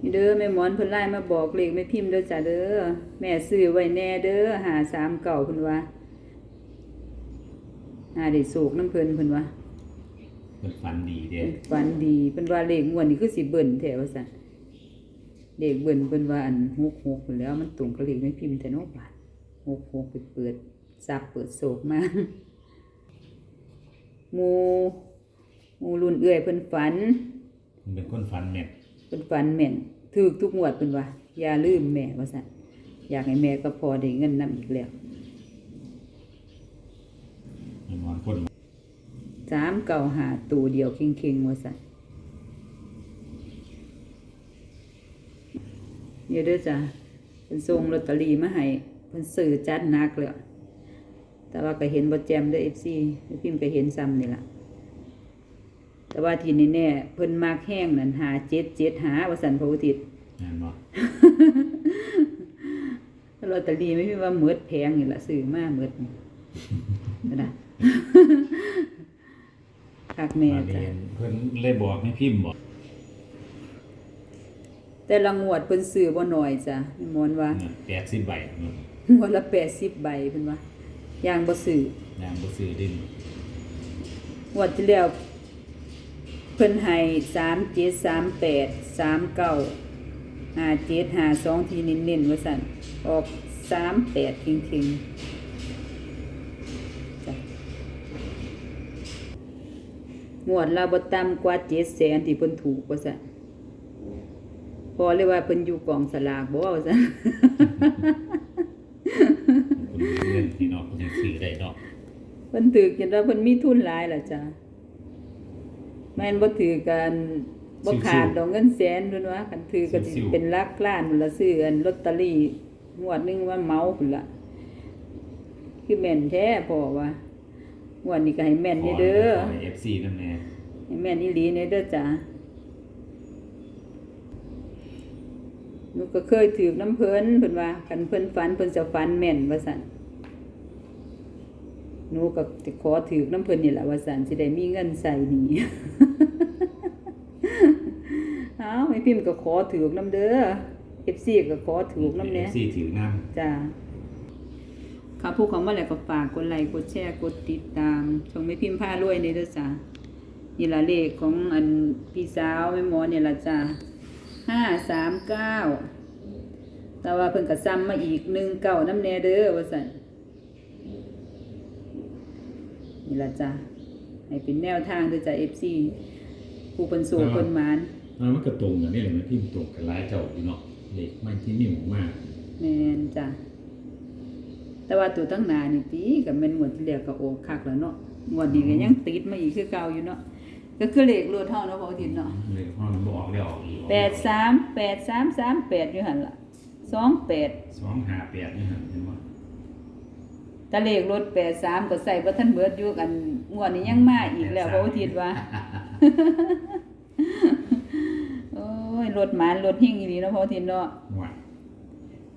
นี่เด้อแม่หมอนเพิ่นไล่มาบอกเลขแม่พิมพ์เด้อจ้ะเด้อแม่ซื้อไว้แน่เด้อหาสามเก่าเพิ่นว่าหาได้โศกน้ำเพิ่นเพิ่นว่าเป็นฝันดีเด้เพิ่นฝันดีเพิ่นว่าเลขงวดนี้คือสิเบิ่นแท้ว่าซั่นเลขเบิ่นเพิ่นว่าอัน66พุ่นแล้วมันตรงกับเลขแม่พิมพ์แต่เนาะบาด66ไปเปิดซับเปิดโศกมาหมู่หมู่รุ่นเอื้อยเพิ่นฝันมันเป็นคนฝันแม่น เป็นฝันแม่นถูกทุกงวดเป็นว่าอย่าลืมแม่ว่าซั่นอยากให้แม่ก็พอได้เงินนำอีกแล้วมีมอนคนสามเก่าหาตัวเดียวเค็งๆว่าซั่นเดี๋ยวเด้อจ้ะเพิ่นส่งลอตเตอรี่มาให้เพิ่นซื้อจัดหนักแล้วแต่ว่าก็เห็นบ่แจ่มเด้อ FC พิมพ์ก็เห็นซ้ำนี่ล่ะ แต่ว่าที่แน่ๆเพิ่นมักแห้งนั่นหา7 7หาว่าซั่นพระอุทิศแม่นบ่ลอตเตอรี่ไม่ใช่ว่าเมืดแพงนี่แหละซื้อมาเมืดนี่นะคักแม่มาจ้ะเรียนเพิ่นเลยบอกให้พิมพ์บอกแต่ละงวดเพิ่นซื้อบ่น้อยจ้ะมอนว่าแปดสิบใบเนาะงวดละ80ใบเพิ่นว่าย่างบ่ซื้อยางบ่ซื้อดินงวดที่แล้วเพิ่นให้3738 39 57 52ที่เน้นๆว่าซั่นออก38ทิ้งๆจ้ะงวดละบ่ต่ำกว่า700,000ที่เพิ่นถูกว่าซั่นพอเลยว่าเพิ่นอยู่กองสลากบ่ว่าซั่นคนเรียนที่เนาะเพิ่นยังซื้อได้เนาะเพิ่นถือกินแล้วเพิ่นมีทุนหลายล่ะจ้ะ แม่นบ่ถือกันบ่ขาดดอกเงินแสนเพิ่นว่าคันถือก็สิเป็นหลักล้านพุ่นละซื้ออันลอตเตอรี่งวดหนึงว่าเหมาพุ่นละคือแม่นแท้พ่อว่างวดนี้ก็ให้แม่นนี่เด้อขให้ FC นำแน่ให้แม่นอีหลีนี่เด้อจ้ะหนูก็เคยถือน้ำเพิ่นเพิ่นว่าคันเพิ่นฝันเพิ่นจะฝันแม่นว่าซั่น หนูก็จะขอถือน้ำเพิ่นนี่แหละว่าสันสิได้มีเงินใส่หนีเอาไม่พิมพ์ก็ขอถือน้ำเด้อเอฟซีก็ขอถือน้ำเนี้ย FC ถือนำจ้าค่ะผู้ของมาแล้วก็ฝากกดไลค์กดแชร์กดติดตามช่องไม่พิมพ์ผ้ารวยนี่เด้อจ้านี่ละเลขของอันพี่สาวแม่หมอเนี่ยละจ้าห้าสามเก้าแต่ว่าเพิ่นก็ซ้ำมาอีกหนึ่งเก้าน้ำแน่เด้อว่าสัน นี่ละจ้ะให้เป็นแนวทางด้วยจ้ะ FC ผู้เป็นสูงคนหมานแล้วมันก็ตรงกันนี่แหละมันพิมพ์ตรงกันหลายเจ้าอยู่เนาะเด็กมันที่นิ่มมากแม่นจ้ะแต่ว่าตัวตั้งหนานี่ตีกับแม่นงวดที่แล้วก็โอ้คักแล้วเนาะงวดนี้ก็ยังติดมาอีกคือเก่าอยู่เนาะก็คือเลขรวดเท่าเนาะพอทินเนาะเลยเพราะมันบ่ออกแล้วออกอีกแปดสามแปดสามสามแปดอยู่หันละสองแปดสองห้าแปดนี่ฮะเห็นบ่ แต่เลขรถแปดสามก็ใส่บ่ทันเบิดอยู่กันงวดนี้ยังมาอีกแล้วพอทินว่าโอ้ยรถหมานรถเฮงอีหลีเนาะพอทินเนาะว่า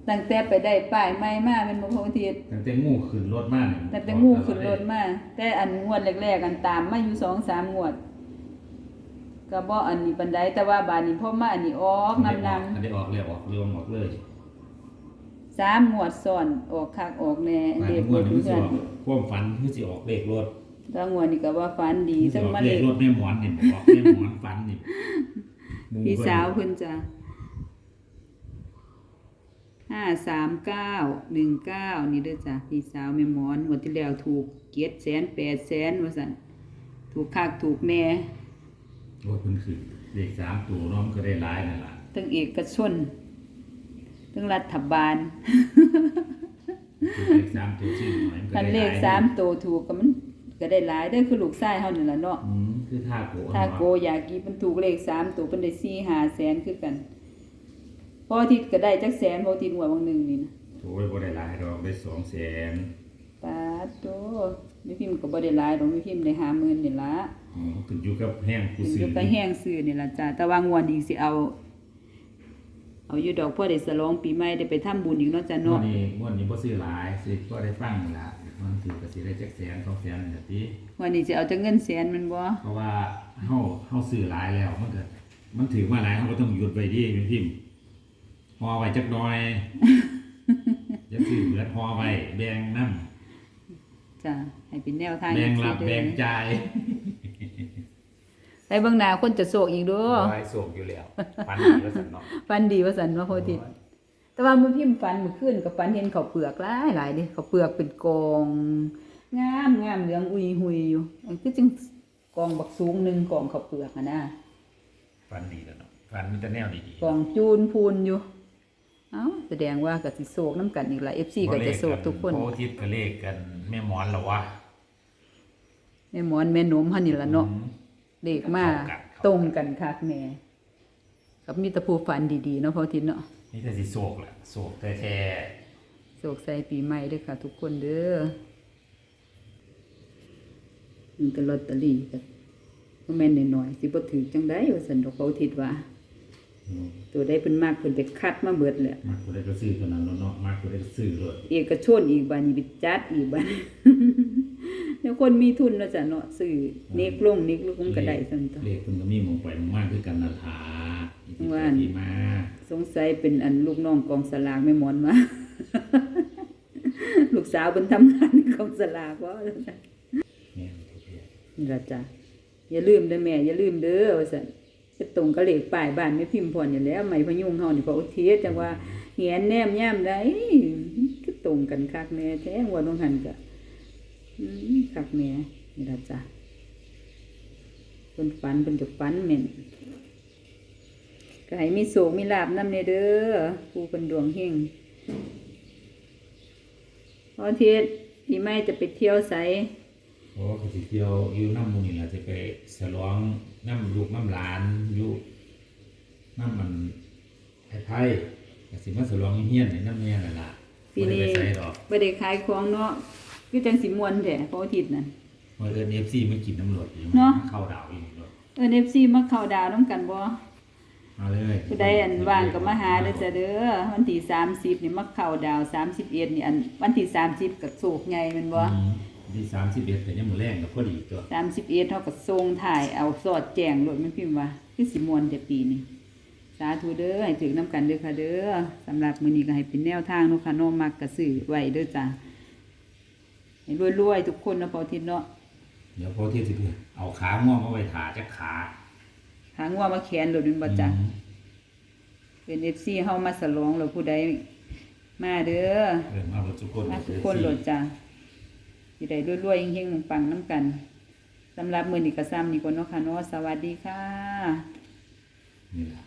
ตั้งแต่ไปได้ป้ายใหม่มาเป็นบ่พอทิศตั้งแต่งูขึ้นรถมาเนี่ยตั้งแต่งูขึ้นรถมาแต่อันงวดแรกๆกันตามมาอยู่2-3งวดก็บ่อันนี้ปานใดแต่ว่าบาดนี้พอมาอันนี้ออกนำนอันนี้ออกเลยออกรวมออกเลยำ สามงวดซ้อนออกคักออกแน่มาเด็ในกงวบ่ดถึนี้งสิกัอนอกความฝันคือสิออกเลขรถแต่งวดนี้ก็ว่าฝันดีสิซึ่งออกมาเลเลขขรถแม่หมอนนี่ออกแม่หมอนฝันนี่หมู่พี่เพิ่นสาวเพิ่นจ้ะห้าสามเก้าหนึ่งเก้านี่เด้อจ้ะพี่สาวแม่หมอนงวดที่แล้วถูกเกียรแสนแปดแสนว่าซั่นถูกคักถูกแน่โอ้ยเพิ่นคือเลขสามตัวเน้องก็ได้หลายนั่นล่ะทั้งเอกชน ทั้งรัฐบาลคือเลขสามตัวชื่อหน่อยมันก็คันได้เลหขลายสามตัวถูกก็มันก็ได้หลายได้อคือลูกชายเฮานี่ล่ะเนาะ อืมคือท่าโกะถ้าเนาะโกอยากกีมันถูกเลขสามตัวเพิ่นได้สี่ห้าแสนคือกันพออาทิตย์ก็ได้จักแสนพออาทิตย์หัวบางหนึงนี่นะโอ้ยบ่ได้หลายดอกได้สองแสนปาดโตมีพิมพ์ก็บ่ได้หลายดอกมีพิมพ์ได้50,000นี่ล่ะอ๋อขึ้นอยู่กับแห้งผู้มันซื้ออยู่ไปแห้งซื้อนี่ล่ะจ้าแต่ว่างวดนี้สิเอา เอาอยู่ดอกพ่อได้ฉลองปีใหม่ได้ไปทำบุญอีกเนาะจ้ะงวเนาะดนี้งวดนี้บ่ซื้อหลายสิก็ได้ฟังนั่นล่ะมันถือก็สิได้จักแสนสองแสนนี่ล่ะติวันนี้สิเอาจักเงินแสนแมันบ่เพราะว่าเฮาเฮาซื้อหลายแล้วมันก็มันถือมาหลายเขาก็ต้องหยุดไปดิพี่พิมพ์หอไว้จักหน่อยจะซื้อเบิดหอไว้แบ่งน้จ้ะให้เป็นแนวทางำแบ่งรับอีกทีแบ่งเด้อจ่าย ให้เบิ่งหน้าคนจะโศกอีกเด้อไว้ส่งอยู่แล้วฟันดีแล้วสันเนาะฟันดีว่าสันว่าโพธิตแต่ว่ามื้อพิมพ์ฟันมื้อคืนกับฟันเห็นข้าวเปลือกหลายหลายเด้ข้าวเปลือกเป็นกองงามงามเหลืองอุยหุยอยู่อันคือจึงกองบักสูงหนึงกองข้าวเปลือกอะนะฟันดีแล้วเนาะฟันมีแต่แนวดีกองจูนพูนอยู่เอ้าแสดงว่าก็สิโศกน้ำกันอีกละ FC ก็จะโศกทุกคนโพทิศก็เลขกันแม่หมอนเหรอวะแม่หมอนแม่หนมหั่นนี่ล่ะเนาะอืม เด็กมาเข้ากันเข้ากันตรงกันคักแม่กับมีแตะผู้ฝันดีๆเนาะพอทินเนาะนี่แต่สิโศกแหละโศกแท้โศกใส่ปีใหม่เด้อค่ะ ทุกคนเด้อมันก็ลอตเตอรี่ก็บ่แม่นน้อยๆสิบ่ถือจังได๋ว่าซั่นดอกเขาทิดว่าๆอืมตัวใดเพิ่นมากเพิ่นไปคัดมาเบิดแหละมากกว่าได้ก็ซื้อตัวนั้นแล้วเนาะมากกว่าได้ก็ซื้อเลยเอกชนอีกบัดนี้ไปจัดอีกบัด แล้วคนมีทุนเนาะจ้ะเนาะซื้อเนกลงเนกลงก็ได้ซั่นตัวเลขเพิ่นก็มีหมองไปหมองมากคือกันนั่นล่ะอีกที่ว่าไปที่มาสงสัยเป็นอันลูกน้องกองสลากแม่หมอนมา ลูกสาวเพิ่นทำงานในกองสลากว่าแม่นทุกอย่างนี่ล่ะจ้ะอย่าลืมเด้อแม่ อย่าลืมเด้อว่าซั่นไปตรงกับเลขป้ายบ้านแม่พิมพ์พรอยู่แล้วไหมพยุงเฮานี่พระอุทิศจังว่าเหียนแนมย่ามใดคือตรงกันคักแม่แท้งวดน้องหันก็อื มคักแม่นี่ล่ะจ้ะเพิ่นฝันเพิ่นก็ฝันแม่นก็ให้มีโศกมีลาบนำแน่เด้อผู้เพิ่นดวงเฮงพระอาทิตย์ปีใหม่จะไปเที่ยวไสโอ้เขาสิเที่ยวอยู่น้ำหมูนี่ล่ะจะไปฉลองน้ำลูกน้ำหลานอยู่น้ำมันไอ้ไผ่ก็สิมาฉลองเฮียนในน้ำเมียนั่นล่ะปีนี้บ่ได้ไปใส่ดอกบ่ได้ขายของเนาะ คือจังสิม่วนแท้เพราะอาทิตย์นั่นมาเอิ้น FC มากินน้ำรวจอยู่เนาะ เข้าดาวอีกรถเอิ้น FC มาเข้าดาวนํกันบ่มาเลยผู้ใดอันว่างก็มาหาเด้อจ้ะเด้อวันที่30นี่มาเข้าดาว31นี่อันวันที่30ก็โศกใหญ่แม่นบ่ อืมที่31แต่ยังมื้อแรงก็พอดีตัว31เฮาก็ส่งถ่ายเอาสอดแจ้งโลดมันพิมพ์ว่าคือสิม่วนแต่ปีนี้สาธุเด้อให้ถึงนํกันเด้อค่ะเด้อสำหรับมื้อนี้ก็ให้เป็นแนวทางเนาะค่ะเนาะมักก็ซื้อไว้เด้อจ้ะ ให้รวยๆทุกคนเนาะพออาทิตย์เนาะเดี๋ยวพอที่สิเอาขาง่วงมาไว้ถาจักขาหางว่ามาแขนโลดแม่นบ่จ้ะอืมเป็นเอฟซีเฮามาสลองแล้วผู้ใดมาเด้อเออมาบ่ทุกคนมาทุกคนโหลดจ้ะสิได้รวยๆเฮงๆปังๆน้ำกันสำหรับมื้อนี้ก็ซ้ำนี่ก่อนเนาะค่ะเนาะสวัสดีค่ะ นี่ล่ะ